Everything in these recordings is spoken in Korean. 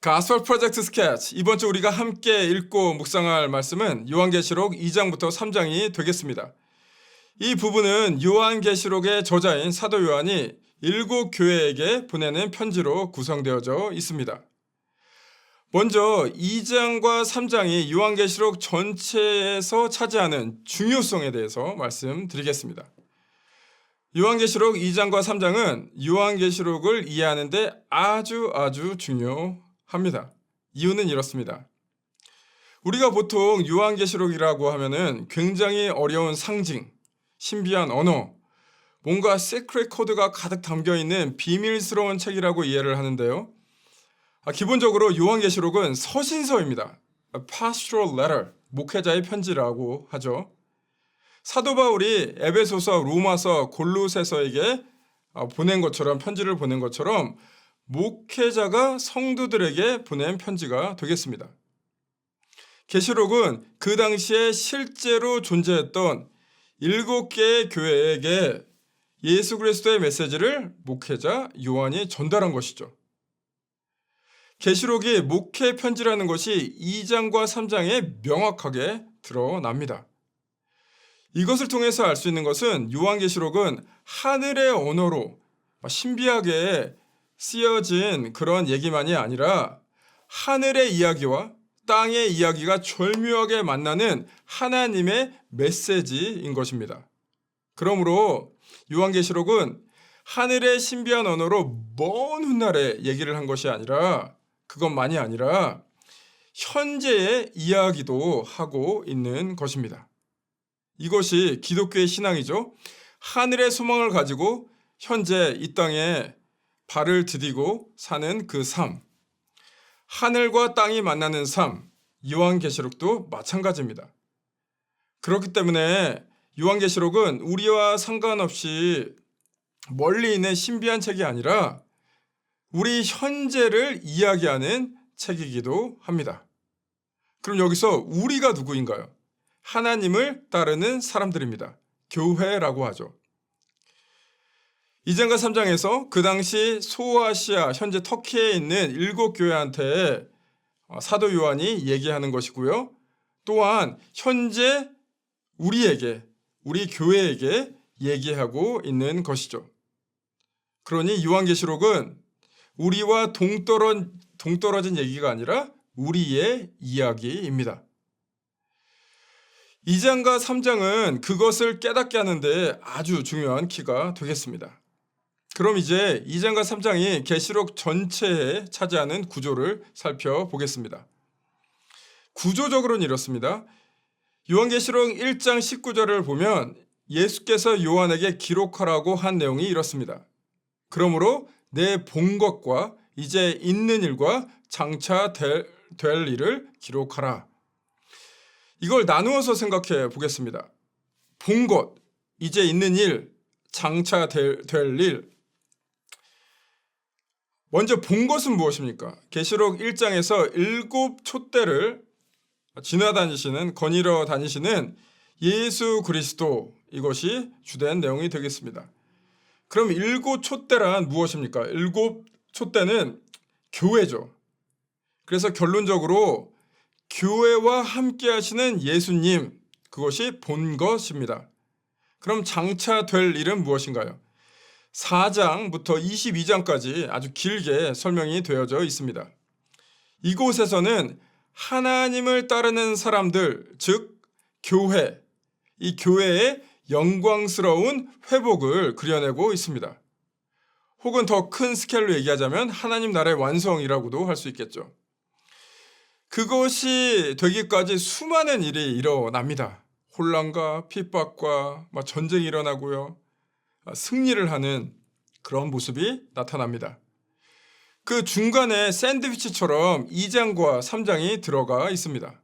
가스펠 프로젝트 스케치 이번 주 우리가 함께 읽고 묵상할 말씀은 요한계시록 2장부터 3장이 되겠습니다. 이 부분은 요한계시록의 저자인 사도 요한이 일곱 교회에게 보내는 편지로 구성되어져 있습니다. 먼저 2장과 3장이 요한계시록 전체에서 차지하는 중요성에 대해서 말씀드리겠습니다. 요한계시록 2장과 3장은 요한계시록을 이해하는데 아주 아주 중요 합니다. 이유는 이렇습니다. 우리가 보통 요한계시록이라고 하면은 굉장히 어려운 상징, 신비한 언어, 뭔가 세크레 코드가 가득 담겨 있는 비밀스러운 책이라고 이해를 하는데요. 아, 기본적으로 요한계시록은 서신서입니다. Pastoral letter, 목회자의 편지라고 하죠. 사도 바울이 에베소서, 로마서, 골로새서에게 아, 보낸 것처럼 편지를 보낸 것처럼 목회자가 성도들에게 보낸 편지가 되겠습니다. 계시록은 그 당시에 실제로 존재했던 일곱 개의 교회에게 예수 그리스도의 메시지를 목회자 요한이 전달한 것이죠. 계시록이 목회 편지라는 것이 2장과 3장에 명확하게 드러납니다. 이것을 통해서 알 수 있는 것은 요한계시록은 하늘의 언어로 신비하게 쓰여진 그런 얘기만이 아니라 하늘의 이야기와 땅의 이야기가 절묘하게 만나는 하나님의 메시지인 것입니다. 그러므로 요한계시록은 하늘의 신비한 언어로 먼 훗날의 얘기를 한 것이 아니라 그것만이 아니라 현재의 이야기도 하고 있는 것입니다. 이것이 기독교의 신앙이죠. 하늘의 소망을 가지고 현재 이 땅에 발을 디디고 사는 그 삶. 하늘과 땅이 만나는 삶. 요한계시록도 마찬가지입니다. 그렇기 때문에 요한계시록은 우리와 상관없이 멀리 있는 신비한 책이 아니라 우리 현재를 이야기하는 책이기도 합니다. 그럼 여기서 우리가 누구인가요? 하나님을 따르는 사람들입니다. 교회라고 하죠. 2장과 3장에서 그 당시 소아시아, 현재 터키에 있는 일곱 교회한테 사도 요한이 얘기하는 것이고요. 또한 현재 우리에게, 우리 교회에게 얘기하고 있는 것이죠. 그러니 요한계시록은 우리와 동떨어, 동떨어진 얘기가 아니라 우리의 이야기입니다. 2장과 3장은 그것을 깨닫게 하는데 아주 중요한 키가 되겠습니다. 그럼 이제 2장과 3장이 계시록 전체에 차지하는 구조를 살펴보겠습니다. 구조적으로는 이렇습니다. 요한계시록 1장 19절을 보면 예수께서 요한에게 기록하라고 한 내용이 이렇습니다. 그러므로 내 본 것과 이제 있는 일과 장차 될, 될 일을 기록하라. 이걸 나누어서 생각해 보겠습니다. 본 것, 이제 있는 일, 장차 될, 될 일. 먼저 본 것은 무엇입니까? 계시록 1장에서 일곱 촛대를 지나다니시는 거니러 다니시는 예수 그리스도 이것이 주된 내용이 되겠습니다. 그럼 일곱 촛대란 무엇입니까? 일곱 촛대는 교회죠. 그래서 결론적으로 교회와 함께 하시는 예수님, 그것이 본 것입니다. 그럼 장차 될 일은 무엇인가요? 4장부터 22장까지 아주 길게 설명이 되어져 있습니다. 이곳에서는 하나님을 따르는 사람들, 즉, 교회, 이 교회의 영광스러운 회복을 그려내고 있습니다. 혹은 더 큰 스케일로 얘기하자면 하나님 나라의 완성이라고도 할 수 있겠죠. 그것이 되기까지 수많은 일이 일어납니다. 혼란과 핍박과 전쟁이 일어나고요. 승리를 하는 그런 모습이 나타납니다. 그 중간에 샌드위치처럼 2장과 3장이 들어가 있습니다.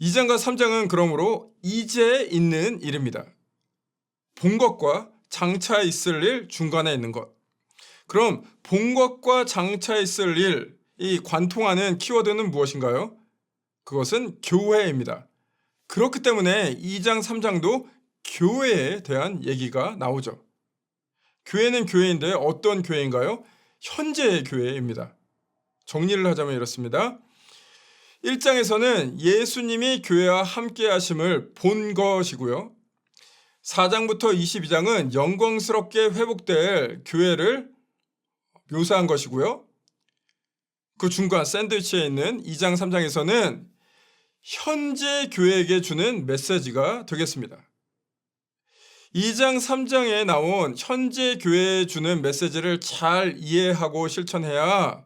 2장과 3장은 그러므로 이제 있는 일입니다. 본 것과 장차 있을 일 중간에 있는 것. 그럼 본 것과 장차 있을 일, 이 관통하는 키워드는 무엇인가요? 그것은 교회입니다. 그렇기 때문에 2장, 3장도 교회에 대한 얘기가 나오죠. 교회는 교회인데 어떤 교회인가요? 현재의 교회입니다. 정리를 하자면 이렇습니다. 1장에서는 예수님이 교회와 함께 하심을 본 것이고요. 4장부터 22장은 영광스럽게 회복될 교회를 묘사한 것이고요. 그 중간 샌드위치에 있는 2장, 3장에서는 현재 교회에게 주는 메시지가 되겠습니다. 2장, 3장에 나온 현재 교회에 주는 메시지를 잘 이해하고 실천해야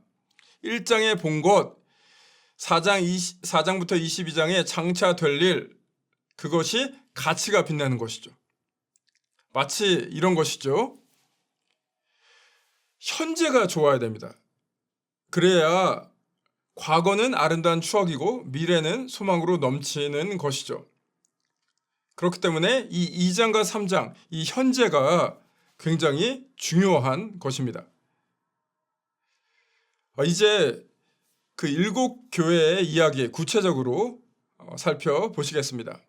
1장에 본 것, 4장 20, 4장부터 22장에 장차 될 일, 그것이 가치가 빛나는 것이죠. 마치 이런 것이죠. 현재가 좋아야 됩니다. 그래야 과거는 아름다운 추억이고 미래는 소망으로 넘치는 것이죠. 그렇기 때문에 이 2장과 3장, 이 현재가 굉장히 중요한 것입니다. 어, 이제 그 일곱 교회의 이야기 구체적으로 어, 살펴보시겠습니다.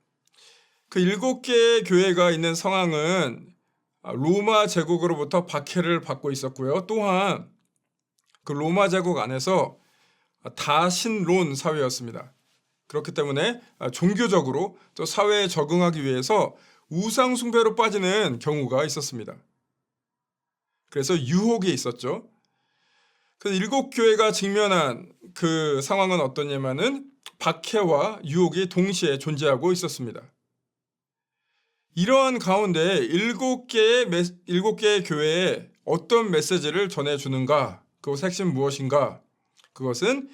그 일곱 개의 교회가 있는 상황은 아, 로마 제국으로부터 박해를 받고 있었고요. 또한 그 로마 제국 안에서 다신론 사회였습니다. 그렇기 때문에 아, 종교적으로 또 사회에 적응하기 위해서 우상 숭배로 빠지는 경우가 있었습니다. 그래서 유혹이 있었죠. 그 일곱 교회가 직면한 그 상황은 어떠냐면은 박해와 유혹이 동시에 존재하고 있었습니다. 이러한 가운데 일곱 개의 메, 일곱 개의 교회에 어떤 메시지를 전해 주는가? 그것 핵심 무엇인가? 그것은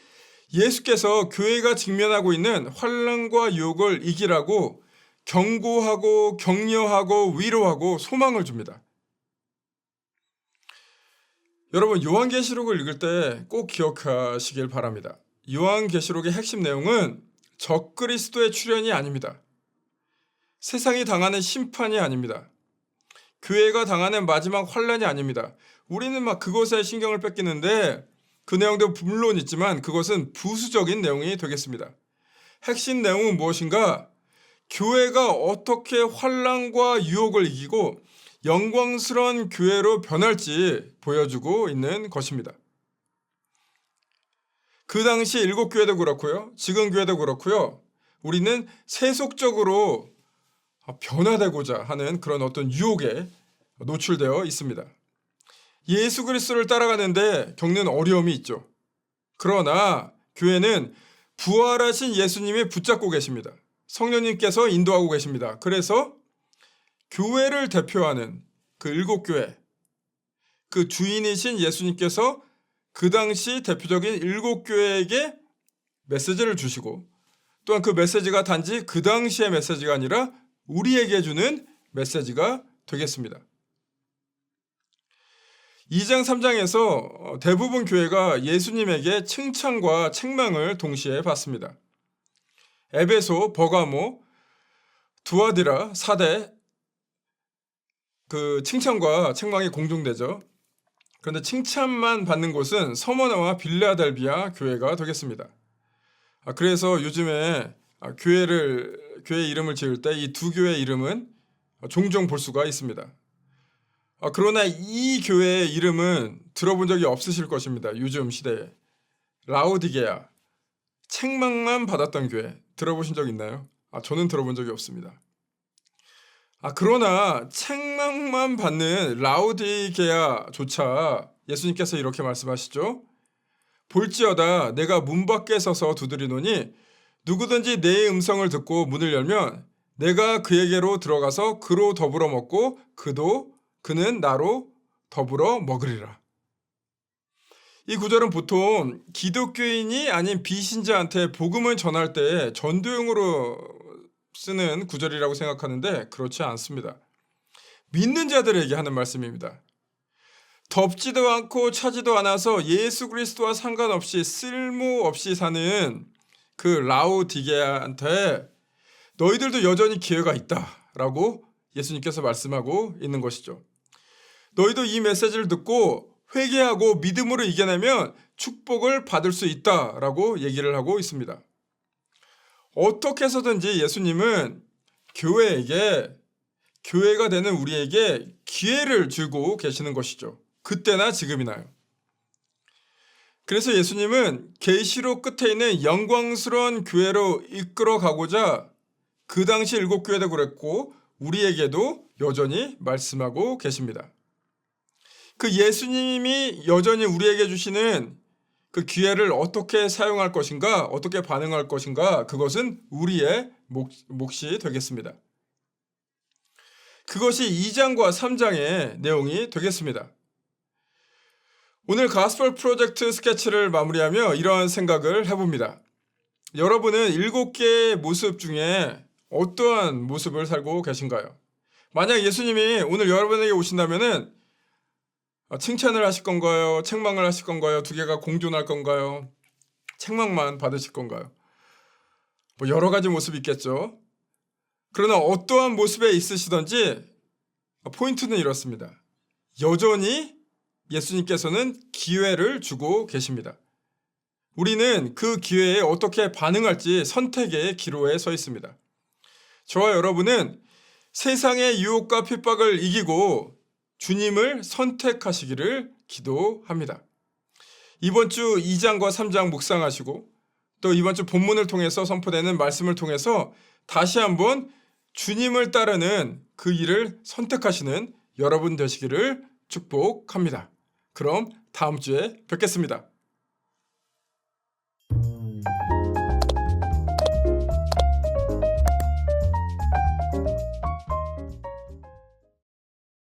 예수께서 교회가 직면하고 있는 환란과 유혹을 이기라고 경고하고 격려하고 위로하고 소망을 줍니다. 여러분 요한계시록을 읽을 때 꼭 기억하시길 바랍니다. 요한계시록의 핵심 내용은 적그리스도의 출현이 아닙니다. 세상이 당하는 심판이 아닙니다. 교회가 당하는 마지막 환란이 아닙니다. 우리는 막 그것에 신경을 뺏기는데 그 내용도 물론 있지만 그것은 부수적인 내용이 되겠습니다. 핵심 내용은 무엇인가? 교회가 어떻게 환란과 유혹을 이기고 영광스러운 교회로 변할지 보여주고 있는 것입니다. 그 당시 일곱 교회도 그렇고요. 지금 교회도 그렇고요. 우리는 세속적으로 변화되고자 하는 그런 어떤 유혹에 노출되어 있습니다. 예수 그리스도를 따라가는데 겪는 어려움이 있죠. 그러나 교회는 부활하신 예수님이 붙잡고 계십니다. 성령님께서 인도하고 계십니다. 그래서 교회를 대표하는 그 일곱 교회, 그 주인이신 예수님께서 그 당시 대표적인 일곱 교회에게 메시지를 주시고 또한 그 메시지가 단지 그 당시의 메시지가 아니라 우리에게 주는 메시지가 되겠습니다. 2장 3장에서 대부분 교회가 예수님에게 칭찬과 책망을 동시에 받습니다. 에베소, 버가모, 두아디라, 사대 그 칭찬과 책망이 공존되죠. 그런데 칭찬만 받는 곳은 서머나와 빌라델비아 교회가 되겠습니다. 아, 그래서 요즘에 아, 교회를 교회 이름을 지을 때 이 두 교회 이름은 종종 볼 수가 있습니다. 아, 그러나 이 교회의 이름은 들어본 적이 없으실 것입니다. 요즘 시대에 라오디게아 책망만 받았던 교회 들어보신 적 있나요? 아 저는 들어본 적이 없습니다. 아 그러나 책망만 받는 라오디게아조차 예수님께서 이렇게 말씀하시죠. 볼지어다 내가 문 밖에 서서 두드리노니 누구든지 내 음성을 듣고 문을 열면 내가 그에게로 들어가서 그로 더불어 먹고 그도 그는 나로 더불어 먹으리라. 이 구절은 보통 기독교인이 아닌 비신자한테 복음을 전할 때 전도용으로 쓰는 구절이라고 생각하는데 그렇지 않습니다. 믿는 자들에게 하는 말씀입니다. 덥지도 않고 차지도 않아서 예수 그리스도와 상관없이 쓸모없이 사는 그 라우디게한테 너희들도 여전히 기회가 있다 라고 예수님께서 말씀하고 있는 것이죠. 너희도 이 메시지를 듣고 회개하고 믿음으로 이겨내면 축복을 받을 수 있다라고 얘기를 하고 있습니다. 어떻게 해서든지 예수님은 교회에게 교회가 되는 우리에게 기회를 주고 계시는 것이죠. 그때나 지금이나요. 그래서 예수님은 계시록 끝에 있는 영광스러운 교회로 이끌어 가고자 그 당시 일곱 교회도 그랬고 우리에게도 여전히 말씀하고 계십니다. 그 예수님이 여전히 우리에게 주시는 그 기회를 어떻게 사용할 것인가, 어떻게 반응할 것인가, 그것은 우리의 몫, 몫이 되겠습니다. 그것이 2장과 3장의 내용이 되겠습니다. 오늘 가스펠 프로젝트 스케치를 마무리하며 이러한 생각을 해봅니다. 여러분은 일곱 개의 모습 중에 어떠한 모습을 살고 계신가요? 만약 예수님이 오늘 여러분에게 오신다면은 아, 칭찬을 하실 건가요? 책망을 하실 건가요? 두 개가 공존할 건가요? 책망만 받으실 건가요? 뭐 여러 가지 모습이 있겠죠. 그러나 어떠한 모습에 있으시던지 포인트는 이렇습니다. 여전히 예수님께서는 기회를 주고 계십니다. 우리는 그 기회에 어떻게 반응할지 선택의 기로에 서 있습니다. 저와 여러분은 세상의 유혹과 핍박을 이기고 주님을 선택하시기를 기도합니다. 이번 주 2장과 3장 묵상하시고 또 이번 주 본문을 통해서 선포되는 말씀을 통해서 다시 한번 주님을 따르는 그 일을 선택하시는 여러분 되시기를 축복합니다. 그럼 다음 주에 뵙겠습니다.